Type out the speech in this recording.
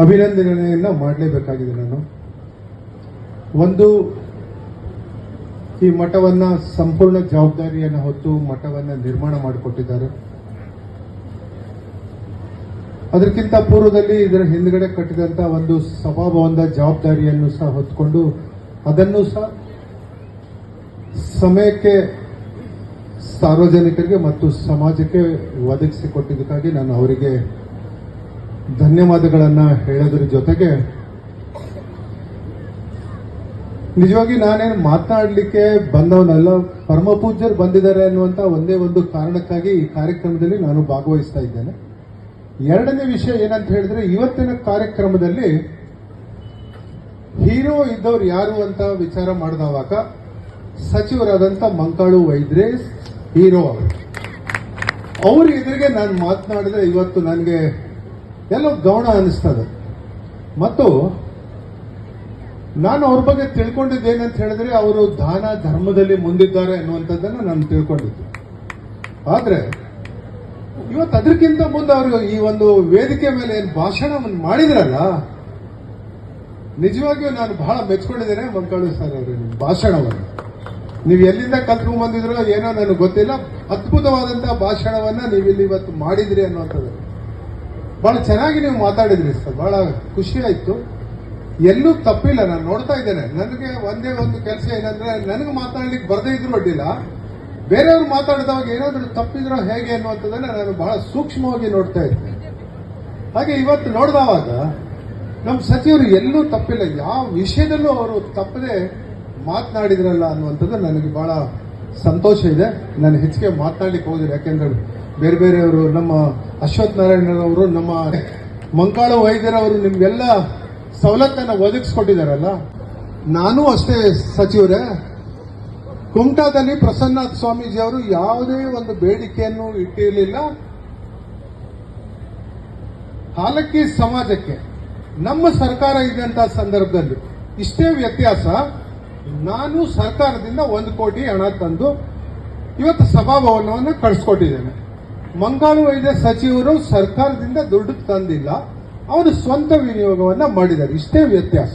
ಅಭಿನಂದನೆಯನ್ನ ಮಾಡಲೇಬೇಕಾಗಿದೆ ನಾನು. ಒಂದು, ಈ ಮಠವನ್ನು ಸಂಪೂರ್ಣ ಜವಾಬ್ದಾರಿಯನ್ನು ಹೊತ್ತು ಮಠವನ್ನು ನಿರ್ಮಾಣ ಮಾಡಿಕೊಟ್ಟಿದ್ದಾರೆ. ಅದಕ್ಕಿಂತ ಪೂರ್ವದಲ್ಲಿ ಇದರ ಹಿಂದ್ಗಡೆ ಕಟ್ಟಿದಂಥ ಒಂದು ಸಭಾಭವನದ ಜವಾಬ್ದಾರಿಯನ್ನು ಸಹ ಹೊತ್ಕೊಂಡು ಅದನ್ನು ಸಹ ಸಮಯಕ್ಕೆ ಸಾರ್ವಜನಿಕರಿಗೆ ಮತ್ತು ಸಮಾಜಕ್ಕೆ ಒದಗಿಸಿಕೊಟ್ಟಿದ್ದಕ್ಕಾಗಿ ನಾನು ಅವರಿಗೆ ಧನ್ಯವಾದಗಳನ್ನ ಹೇಳೋದ್ರ ಜೊತೆಗೆ ನಿಜವಾಗಿ ನಾನೇನು ಮಾತನಾಡಲಿಕ್ಕೆ ಬಂದವನಲ್ಲ ಪರಮ ಪೂಜ್ಯರು ಬಂದಿದ್ದಾರೆ ಅನ್ನುವಂತ ಒಂದೇ ಒಂದು ಕಾರಣಕ್ಕಾಗಿ ಈ ಕಾರ್ಯಕ್ರಮದಲ್ಲಿ ನಾನು ಭಾಗವಹಿಸ್ತಾ ಇದ್ದೇನೆ. ಎರಡನೇ ವಿಷಯ ಏನಂತ ಹೇಳಿದ್ರೆ, ಇವತ್ತಿನ ಕಾರ್ಯಕ್ರಮದಲ್ಲಿ ಹೀರೋ ಇದ್ದವ್ರು ಯಾರು ಅಂತ ವಿಚಾರ ಮಾಡಿದವಾಗ ಸಚಿವರಾದಂತ ಮಂಕಾಳು ವೈದ್ರೆ ಹೀರೋ ಅವರು. ಅವ್ರ ಎದುರಿಗೆ ನಾನು ಮಾತನಾಡಿದ್ರೆ ಇವತ್ತು ನನಗೆ ಎಲ್ಲೋ ಗೌಣ ಅನಿಸ್ತದೆ ಮತ್ತು ನಾನು ಅವ್ರ ಬಗ್ಗೆ ತಿಳ್ಕೊಂಡಿದ್ದೇನಂತ ಹೇಳಿದ್ರೆ ಅವರು ದಾನ ಧರ್ಮದಲ್ಲಿ ಮುಂದಿದ್ದಾರೆ ಅನ್ನುವಂಥದ್ದನ್ನು ನಾನು ತಿಳ್ಕೊಂಡಿದ್ದೆ. ಆದರೆ ಇವತ್ತು ಅದಕ್ಕಿಂತ ಮುಂದೆ ಅವರು ಈ ಒಂದು ವೇದಿಕೆ ಮೇಲೆ ಏನು ಭಾಷಣವನ್ನು ಮಾಡಿದ್ರಲ್ಲ, ನಿಜವಾಗಿಯೂ ನಾನು ಬಹಳ ಮೆಚ್ಕೊಂಡಿದ್ದೇನೆ ಮಂಕಾಳು ಸರ್ ಅವರು ಭಾಷಣವನ್ನು. ನೀವು ಎಲ್ಲಿಂದ ಕಲ್ತ್ಕೊಂಡ್ ಏನೋ ನನಗೆ ಗೊತ್ತಿಲ್ಲ, ಅದ್ಭುತವಾದಂತಹ ಭಾಷಣವನ್ನ ನೀವು ಇಲ್ಲಿ ಇವತ್ತು ಮಾಡಿದ್ರಿ ಅನ್ನುವಂಥದ್ದು. ಬಹಳ ಚೆನ್ನಾಗಿ ನೀವು ಮಾತಾಡಿದ್ರಿ ಸರ್. ಬಹಳ ಖುಷಿ ಆಯ್ತು ಎಲ್ಲೂ ತಪ್ಪಿಲ್ಲ, ನಾನು ನೋಡ್ತಾ ಇದ್ದೇನೆ. ನನಗೆ ಒಂದೇ ಒಂದು ಕೆಲಸ ಏನಂದ್ರೆ, ನನಗೆ ಮಾತಾಡ್ಲಿಕ್ಕೆ ಬರದೇ ಇದ್ರು ಅಡ್ಡಿಲ್ಲ. ಬೇರೆಯವ್ರು ಮಾತಾಡಿದವಾಗ ಏನಾದರೂ ತಪ್ಪಿದ್ರೋ ಹೇಗೆ ಅನ್ನುವಂಥದ್ದನ್ನ ನಾನು ಬಹಳ ಸೂಕ್ಷ್ಮವಾಗಿ ನೋಡ್ತಾ ಇದ್ದೆ. ಹಾಗೆ ಇವತ್ತು ನೋಡಿದವಾಗ ನಮ್ಮ ಸಚಿವರು ಎಲ್ಲೂ ತಪ್ಪಿಲ್ಲ. ಯಾವ ವಿಷಯದಲ್ಲೂ ಅವರು ತಪ್ಪದೆ ಮಾತನಾಡಿದ್ರಲ್ಲ ಅನ್ನುವಂಥದ್ದು ನನಗೆ ಬಹಳ ಸಂತೋಷ ಇದೆ. ನಾನು ಹೆಚ್ಚಿಗೆ ಮಾತನಾಡ್ಲಿಕ್ಕೆ ಹೋಗಿದ್ರೆ ಯಾಕೆಂದ್ರೆ ಬೇರೆ ಬೇರೆಯವರು, ನಮ್ಮ ಅಶ್ವಥ್ ನಾರಾಯಣರವರು ನಮ್ಮ ಮಂಕಾಳ ವೈದ್ಯರವರು ನಿಮ್ಗೆಲ್ಲ ಸವಲತ್ತನ್ನು ಒದಗಿಸ್ಕೊಟ್ಟಿದ್ದಾರಲ್ಲ ನಾನು ಅಷ್ಟೇ ಸಚಿವರೇ. ಕುಮಟಾದಲ್ಲಿ ಸ್ವಾಮೀಜಿ ಅವರು ಯಾವುದೇ ಒಂದು ಬೇಡಿಕೆಯನ್ನು ಇಟ್ಟಿರಲಿಲ್ಲ. ಹಾಲಕ್ಕಿ ಸಮಾಜಕ್ಕೆ ನಮ್ಮ ಸರ್ಕಾರ ಇದ್ದಂಥ ಸಂದರ್ಭದಲ್ಲಿ ಇಷ್ಟೇ ವ್ಯತ್ಯಾಸ, ನಾನು ಸರ್ಕಾರದಿಂದ ಒಂದು ಕೋಟಿ ಹಣ ತಂದು ಇವತ್ತು ಸಭಾಭವನವನ್ನು ಕಳಿಸ್ಕೊಟ್ಟಿದ್ದೇನೆ. ಮಂಗಾಳು ವೈದ್ಯ ಸಚಿವರು ಸರ್ಕಾರದಿಂದ ದುಡ್ಡು ತಂದಿಲ್ಲ. ಅವರು ಸ್ವಂತ ವಿನಿಯೋಗವನ್ನ ಮಾಡಿದ್ದಾರೆ. ಇಷ್ಟೇ ವ್ಯತ್ಯಾಸ.